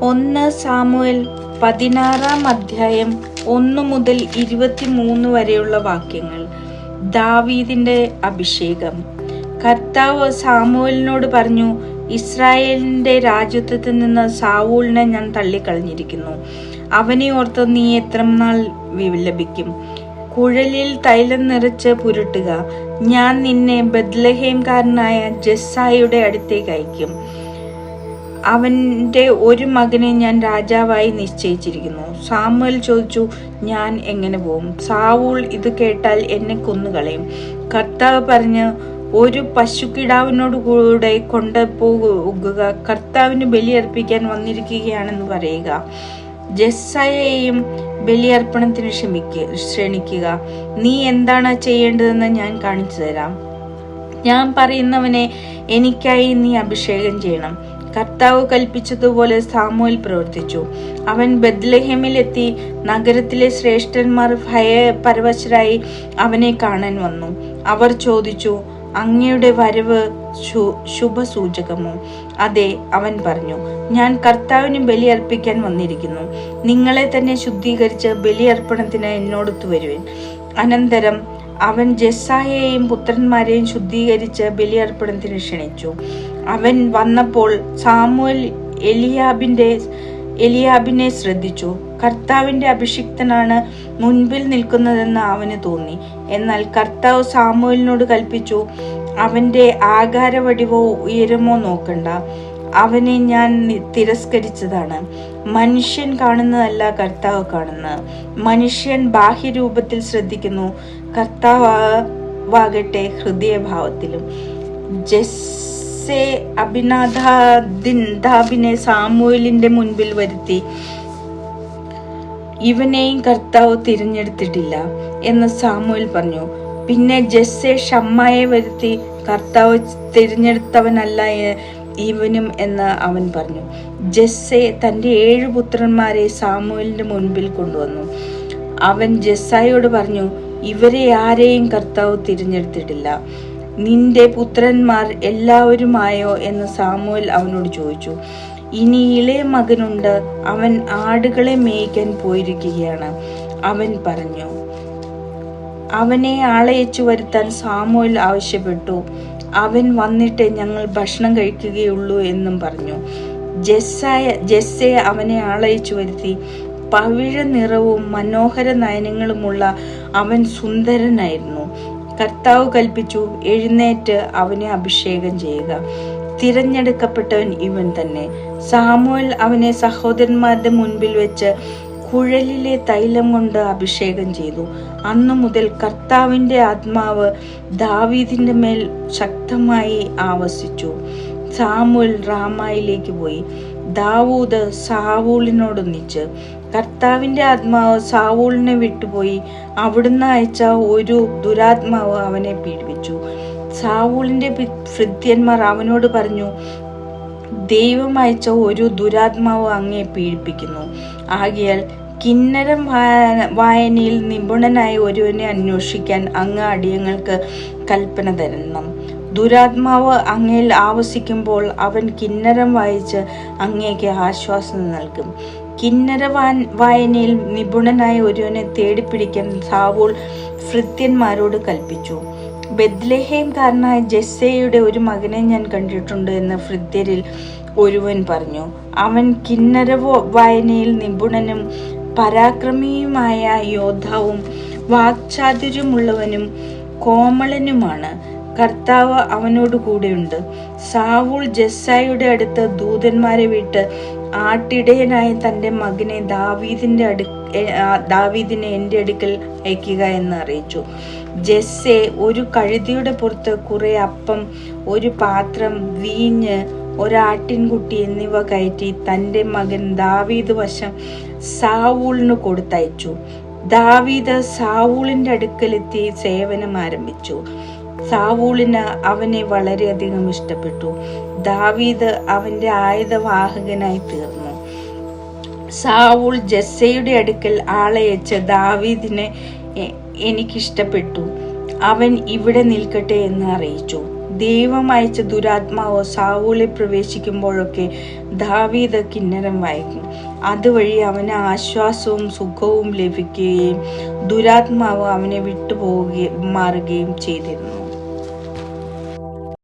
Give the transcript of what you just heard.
ഒന്ന് സാമുവൽ പതിനാറാം അധ്യായം ഒന്ന് മുതൽ ഇരുപത്തിമൂന്ന് വരെയുള്ള വാക്യങ്ങൾ. ദാവീദിന്റെ അഭിഷേകം. കർത്താവ് സാമുവലിനോട് പറഞ്ഞു ഇസ്രായേലിന്റെ രാജ്യത്വത്തിൽ നിന്ന് സാവൂളിനെ ഞാൻ തള്ളിക്കളഞ്ഞിരിക്കുന്നു. അവനെ ഓർത്ത് നീ എത്ര നാൾ വിലപിക്കും? കുഴലിൽ തൈലം നിറച്ച് പുരട്ടുക. ഞാൻ നിന്നെ ബദ്ലഹേംകാരനായ ജസ്സായുടെ അടുത്തേക്ക് അയക്കും അവന്റെ ഒരു മകനെ ഞാൻ രാജാവായി നിശ്ചയിച്ചിരിക്കുന്നു. സാമുവൽ ചോദിച്ചു ഞാൻ എങ്ങനെ പോകും സാവൂൾ ഇത് കേട്ടാൽ എന്നെ കൊന്നുകളയും. കർത്താവ് പറഞ്ഞ് ഒരു പശുക്കിടാവിനോട് കൂടെ കൊണ്ടുപോകുക കർത്താവിന് ബലിയർപ്പിക്കാൻ വന്നിരിക്കുകയാണെന്ന് പറയുക. ജസ്സയെയും ബലിയർപ്പണത്തിന് ക്ഷമിക്കുക ക്ഷണിക്കുക. നീ എന്താണ് ചെയ്യേണ്ടതെന്ന് ഞാൻ കാണിച്ചു തരാം. ഞാൻ പറയുന്നവനെ എനിക്കായി നീ അഭിഷേകം ചെയ്യണം. കർത്താവ് കൽപ്പിച്ചതുപോലെ സാമുവൽ പ്രവർത്തിച്ചു. അവൻ ബദ്ലഹേമിലെത്തി നഗരത്തിലെ ശ്രേഷ്ഠന്മാർ ഭയപരവശരായി അവനെ കാണാൻ വന്നു. അവർ ചോദിച്ചു അങ്ങയുടെ വരവ് ശുഭസൂചകമോ? അതെ അവൻ പറഞ്ഞു ഞാൻ കർത്താവിന് ബലിയർപ്പിക്കാൻ വന്നിരിക്കുന്നു. നിങ്ങളെ തന്നെ ശുദ്ധീകരിച്ച് ബലിയർപ്പണത്തിന് എന്നോടൊത്തു വരുവേൻ. അനന്തരം അവൻ ജസ്സായെയും പുത്രന്മാരെയും ശുദ്ധീകരിച്ച് ബലിയർപ്പണത്തിന് ക്ഷണിച്ചു. അവൻ വന്നപ്പോൾ സാമുവൽ എലിയാബിന്റെ എലിയാബിനെ ശ്രദ്ധിച്ചു. കർത്താവിന്റെ അഭിഷിക്തനാണ് മുൻപിൽ നിൽക്കുന്നതെന്ന് അവന് തോന്നി. എന്നാൽ കർത്താവ് സാമുവലിനോട് കൽപ്പിച്ചു അവന്റെ ആകാരവടിവോ ഉയരമോ നോക്കണ്ട. അവനെ ഞാൻ തിരസ്കരിച്ചതാണ്. മനുഷ്യൻ കാണുന്നതല്ല കർത്താവ് കാണുന്നത് മനുഷ്യൻ ബാഹ്യരൂപത്തിൽ ശ്രദ്ധിക്കുന്നു. കർത്താവ് കർത്താവാകട്ടെ ഹൃദയഭാവത്തിലും. ജസ്സെ അഭിനാഥാബിനെ സാമൂലിന്റെ മുൻപിൽ വരുത്തി. ഇവനെയും കർത്താവ് തിരഞ്ഞെടുത്തിട്ടില്ല എന്ന് സാമുവൽ പറഞ്ഞു. പിന്നെ ജസ്സെ ഷമ്മയെ വരുത്തി കർത്താവ് തിരഞ്ഞെടുത്തവനല്ല ഇവനും എന്ന് അവൻ പറഞ്ഞു. ജസ്സെ തന്റെ ഏഴു പുത്രന്മാരെ സാമുവലിന്റെ മുൻപിൽ കൊണ്ടുവന്നു. അവൻ ജസ്സായോട് പറഞ്ഞു ഇവരെ ആരെയും കർത്താവ് തിരഞ്ഞെടുത്തിട്ടില്ല. നിന്റെ പുത്രന്മാർ എല്ലാവരുമായോ എന്ന് സാമുവൽ അവനോട് ചോദിച്ചു. ഇനി ഇളയ മകനുണ്ട് അവൻ ആടുകളെ മേയ്ക്കാൻ പോയിരിക്കുകയാണ്. അവൻ പറഞ്ഞു അവനെ ആളയച്ചു വരുത്താൻ സാമുവൽ ആവശ്യപ്പെട്ടു. അവൻ വന്നിട്ട് ഞങ്ങൾ ഭക്ഷണം കഴിക്കുകയുള്ളൂ എന്നും പറഞ്ഞു. ജസ്സായ ജസ്സെ അവനെ ആളയച്ചു വരുത്തി. പവിഴ നിറവും മനോഹര നയനങ്ങളുമുള്ള അവൻ സുന്ദരനായിരുന്നു. കർത്താവ് കൽപ്പിച്ചു എഴുന്നേറ്റ് അവനെ അഭിഷേകം ചെയ്യുക. തിരഞ്ഞെടുക്കപ്പെട്ടവൻ ഇവൻ തന്നെ. സാമുവൽ അവനെ സഹോദരന്മാരുടെ മുൻപിൽ വെച്ച് കുഴലിലെ തൈലം കൊണ്ട് അഭിഷേകം ചെയ്തു. അന്നു മുതൽ കർത്താവിന്റെ ആത്മാവ് ദാവീദിന്റെ മേൽ ശക്തമായി ആവസിച്ചു. സാമുൽ റാമായിലേക്ക് പോയി. ദാവൂദ് സാവൂളിനോടൊന്നിച്ച് കർത്താവിന്റെ ആത്മാവ് സാവൂളിനെ വിട്ടുപോയി. അവിടുന്ന് അയച്ച ഒരു ദുരാത്മാവ് അവനെ പീഡിപ്പിച്ചു. സാവൂളിന്റെ ഭൃത്യന്മാർ അവനോട് പറഞ്ഞു ദൈവം അയച്ച ഒരു ദുരാത്മാവ് അങ്ങേ പീഡിപ്പിക്കുന്നു. ആകിയാൽ കിന്നരം വായ- വായനയിൽ നിപുണനായ ഒരുവനെ അന്വേഷിക്കാൻ അങ്ങ് അടിയങ്ങൾക്ക് കൽപ്പന തരണം. ദുരാത്മാവ് അങ്ങയിൽ ആവസിക്കുമ്പോൾ അവൻ കിന്നരം വായിച്ച് അങ്ങേക്ക് ആശ്വാസം നൽകും. കിന്നര വായനയിൽ നിപുണനായ ഒരുവനെ തേടിപ്പിടിക്കാൻ സാവൂൾ ഭൃത്യന്മാരോട് കൽപ്പിച്ചു. ബദ്ലഹേംകാരനായ ജെസ്സയുടെ ഒരു മകനെ ഞാൻ കണ്ടിട്ടുണ്ട് എന്ന് ഭൃത്യരിൽ ഒരുവൻ പറഞ്ഞു. അവൻ കിന്നര വായനയിൽ നിപുണനും പരാക്രമിയുമായ യോദ്ധാവും വാക്ചാതുര്യമുള്ളവനും കോമളനുമാണ്. കർത്താവ് അവനോട് കൂടെയുണ്ട്. സാവൂൾ ജസ്സായുടെ അടുത്ത് ദൂതന്മാരെ വിട്ട് ആട്ടിടയനായ തന്റെ മകനെ ദാവീദിന്റെ അടു ദാവീദിനെ എന്റെ അടുക്കൽ അയക്കുക എന്ന് അറിയിച്ചു. ജസ്സെ ഒരു കഴുതിയുടെ പുറത്ത് കുറെ അപ്പം ഒരു പാത്രം വീഞ്ഞ് ഒരാട്ടിൻകുട്ടി എന്നിവ കയറ്റി തന്റെ മകൻ ദാവീദ് വശം സാവൂളിന് കൊടുത്തയച്ചു. ദാവീദ് സാവൂളിന്റെ അടുക്കലെത്തി സേവനം ആരംഭിച്ചു. സാവൂളിന് അവനെ വളരെയധികം ഇഷ്ടപ്പെട്ടു. ദാവീദ് അവന്റെ ആയുധവാഹകനായി തീർന്നു. സാവൂൾ ജസ്സയുടെ അടുക്കൽ ആളയച്ച് ദാവീദിനെ എനിക്കിഷ്ടപ്പെട്ടു. അവൻ ഇവിടെ നിൽക്കട്ടെ എന്ന് അറിയിച്ചു. ദൈവം അയച്ച ദുരാത്മാവ് സാവൂളിൽ പ്രവേശിക്കുമ്പോഴൊക്കെ ദാവീദ് കിന്നരം വായിക്കും. അതുവഴി അവന് ആശ്വാസവും സുഖവും ലഭിക്കുകയും ദുരാത്മാവ് അവനെ വിട്ടുപോവുകയും മാറുകയും ചെയ്തിരുന്നു.